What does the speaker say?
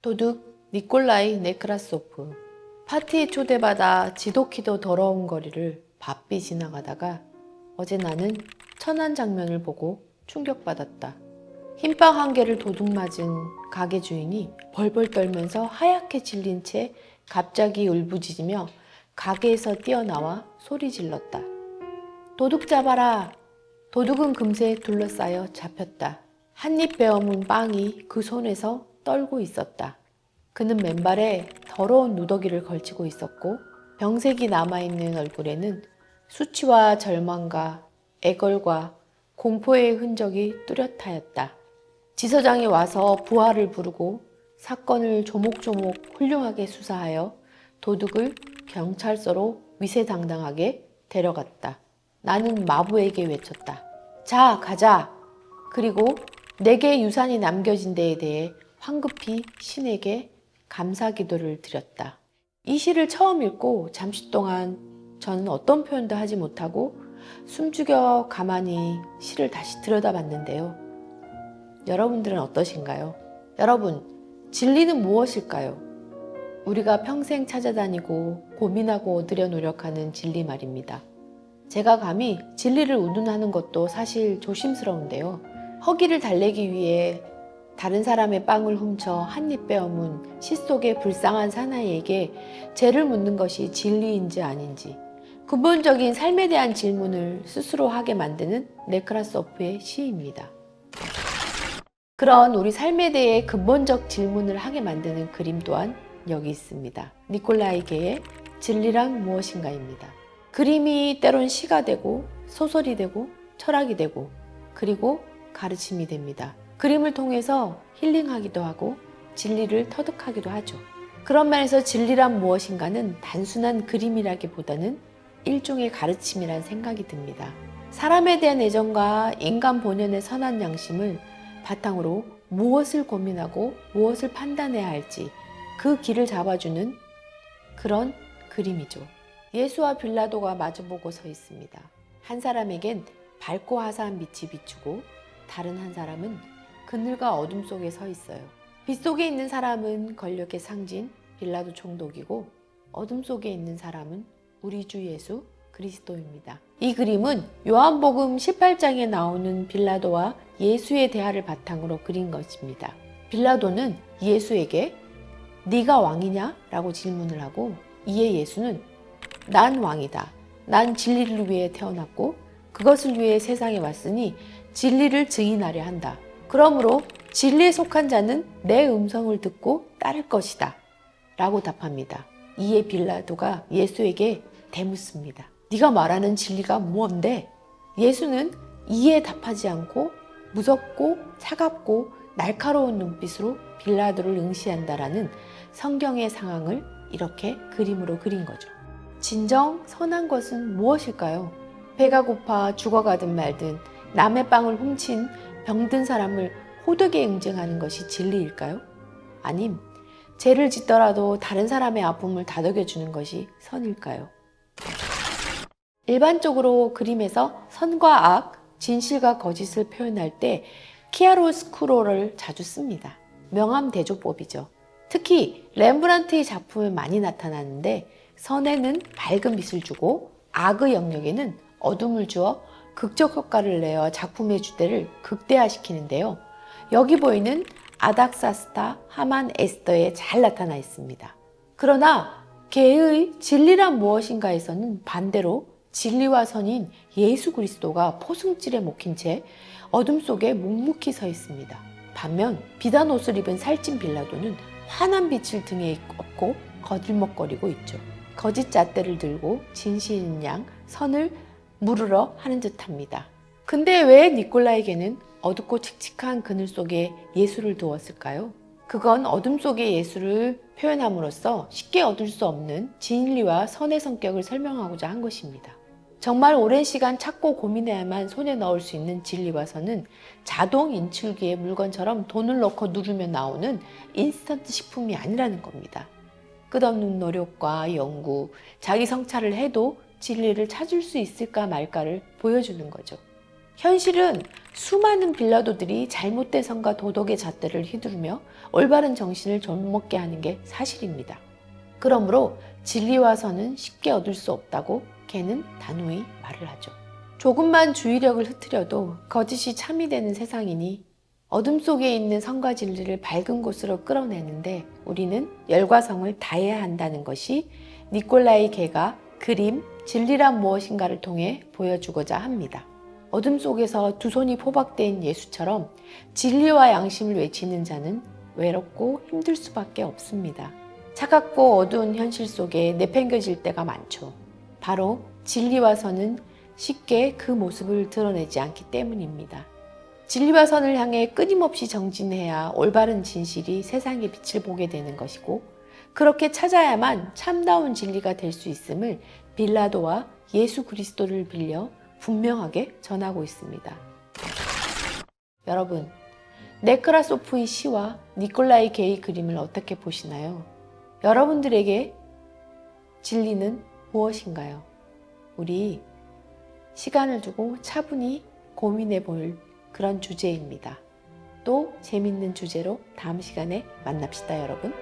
도둑 니콜라이 네크라소프 파티에 초대받아 지독히도 더러운 거리를 바삐 지나가다가 어제 나는 천한 장면을 보고 충격받았다. 흰빵 한 개를 도둑 맞은 가게 주인이 벌벌 떨면서 하얗게 질린 채 갑자기 울부짖으며 가게에서 뛰어나와 소리 질렀다. 도둑 잡아라! 도둑은 금세 둘러싸여 잡혔다. 한입 베어문 빵이 그 손에서 떨고 있었다. 그는 맨발에 더러운 누더기를 걸치고 있었고 병색이 남아있는 얼굴에는 수치와 절망과 애걸과 공포의 흔적이 뚜렷하였다. 지서장이 와서 부하를 부르고 사건을 조목조목 훌륭하게 수사하여 도둑을 경찰서로 위세당당하게 데려갔다. 나는 마부에게 외쳤다. 자, 가자. 그리고 내게 유산이 남겨진 데에 대해 황급히 신에게 감사 기도를 드렸다. 이 시를 처음 읽고 잠시 동안 저는 어떤 표현도 하지 못하고 숨죽여 가만히 시를 다시 들여다봤는데요. 여러분들은 어떠신가요? 여러분, 진리는 무엇일까요? 우리가 평생 찾아다니고 고민하고 얻으려 노력하는 진리 말입니다. 제가 감히 진리를 운운하는 것도 사실 조심스러운데요. 허기를 달래기 위해 다른 사람의 빵을 훔쳐 한 입 빼어문 시 속의 불쌍한 사나이에게 죄를 묻는 것이 진리인지 아닌지 근본적인 삶에 대한 질문을 스스로 하게 만드는 네크라소프의 시입니다. 그런 우리 삶에 대해 근본적 질문을 하게 만드는 그림 또한 여기 있습니다. 니콜라이 게의 진리란 무엇인가입니다. 그림이 때론 시가 되고 소설이 되고 철학이 되고 그리고 가르침이 됩니다. 그림을 통해서 힐링하기도 하고 진리를 터득하기도 하죠. 그런 면에서 진리란 무엇인가는 단순한 그림이라기보다는 일종의 가르침이란 생각이 듭니다. 사람에 대한 애정과 인간 본연의 선한 양심을 바탕으로 무엇을 고민하고 무엇을 판단해야 할지 그 길을 잡아주는 그런 그림이죠. 예수와 빌라도가 마주보고 서 있습니다. 한 사람에겐 밝고 화사한 빛이 비추고 다른 한 사람은 그늘과 어둠 속에 서 있어요. 빛 속에 있는 사람은 권력의 상징 빌라도 총독이고 어둠 속에 있는 사람은 우리 주 예수 그리스도입니다. 이 그림은 요한복음 18장에 나오는 빌라도와 예수의 대화를 바탕으로 그린 것입니다. 빌라도는 예수에게 네가 왕이냐? 라고 질문을 하고 이에 예수는 난 왕이다. 난 진리를 위해 태어났고 그것을 위해 세상에 왔으니 진리를 증인하려 한다. 그러므로 진리에 속한 자는 내 음성을 듣고 따를 것이다. 라고 답합니다. 이에 빌라도가 예수에게 대묻습니다. 네가 말하는 진리가 무언데? 예수는 이에 답하지 않고 무섭고 차갑고 날카로운 눈빛으로 빌라도를 응시한다라는 성경의 상황을 이렇게 그림으로 그린 거죠. 진정 선한 것은 무엇일까요? 배가 고파 죽어가든 말든 남의 빵을 훔친 병든 사람을 호되게 응징하는 것이 진리일까요? 아님 죄를 짓더라도 다른 사람의 아픔을 다독여 주는 것이 선일까요? 일반적으로 그림에서 선과 악, 진실과 거짓을 표현할 때 키아로스쿠로를 자주 씁니다. 명암 대조법이죠. 특히 렘브란트의 작품에 많이 나타나는데 선에는 밝은 빛을 주고 악의 영역에는 어둠을 주어 극적 효과를 내어 작품의 주대를 극대화시키는데요. 여기 보이는 아닥사스타, 하만, 에스더에 잘 나타나 있습니다. 그러나 개의 진리란 무엇인가에서는 반대로 진리와 선인 예수 그리스도가 포승줄에 먹힌 채 어둠 속에 묵묵히 서 있습니다. 반면 비단 옷을 입은 살찐 빌라도는 환한 빛을 등에 업고 거들먹거리고 있죠. 거짓 잣대를 들고 진실인 양 선을 물으러 하는 듯합니다. 근데 왜 니콜라에게는 어둡고 칙칙한 그늘 속에 예수를 두었을까요? 그건 어둠 속의 예수를 표현함으로써 쉽게 얻을 수 없는 진리와 선의 성격을 설명하고자 한 것입니다. 정말 오랜 시간 찾고 고민해야만 손에 넣을 수 있는 진리와 선은 자동 인출기에 물건처럼 돈을 넣고 누르면 나오는 인스턴트 식품이 아니라는 겁니다. 끝없는 노력과 연구, 자기 성찰을 해도 진리를 찾을 수 있을까 말까를 보여주는 거죠. 현실은 수많은 빌라도들이 잘못된 성과 도덕의 잣대를 휘두르며 올바른 정신을 좀먹게 하는 게 사실입니다. 그러므로 진리와 선은 쉽게 얻을 수 없다고 걔는 단호히 말을 하죠. 조금만 주의력을 흐트려도 거짓이 참이 되는 세상이니 어둠 속에 있는 성과 진리를 밝은 곳으로 끌어내는데 우리는 열과 성을 다해야 한다는 것이 니콜라이 개가 그림 진리란 무엇인가를 통해 보여주고자 합니다. 어둠 속에서 두 손이 포박된 예수처럼 진리와 양심을 외치는 자는 외롭고 힘들 수밖에 없습니다. 차갑고 어두운 현실 속에 내팽겨질 때가 많죠. 바로 진리와 선은 쉽게 그 모습을 드러내지 않기 때문입니다. 진리와 선을 향해 끊임없이 정진해야 올바른 진실이 세상의 빛을 보게 되는 것이고 그렇게 찾아야만 참다운 진리가 될 수 있음을 빌라도와 예수 그리스도를 빌려 분명하게 전하고 있습니다. 여러분, 네크라소프의 시와 니콜라이 게이 그림을 어떻게 보시나요? 여러분들에게 진리는 무엇인가요? 우리 시간을 두고 차분히 고민해 볼 그런 주제입니다. 또 재밌는 주제로 다음 시간에 만납시다, 여러분.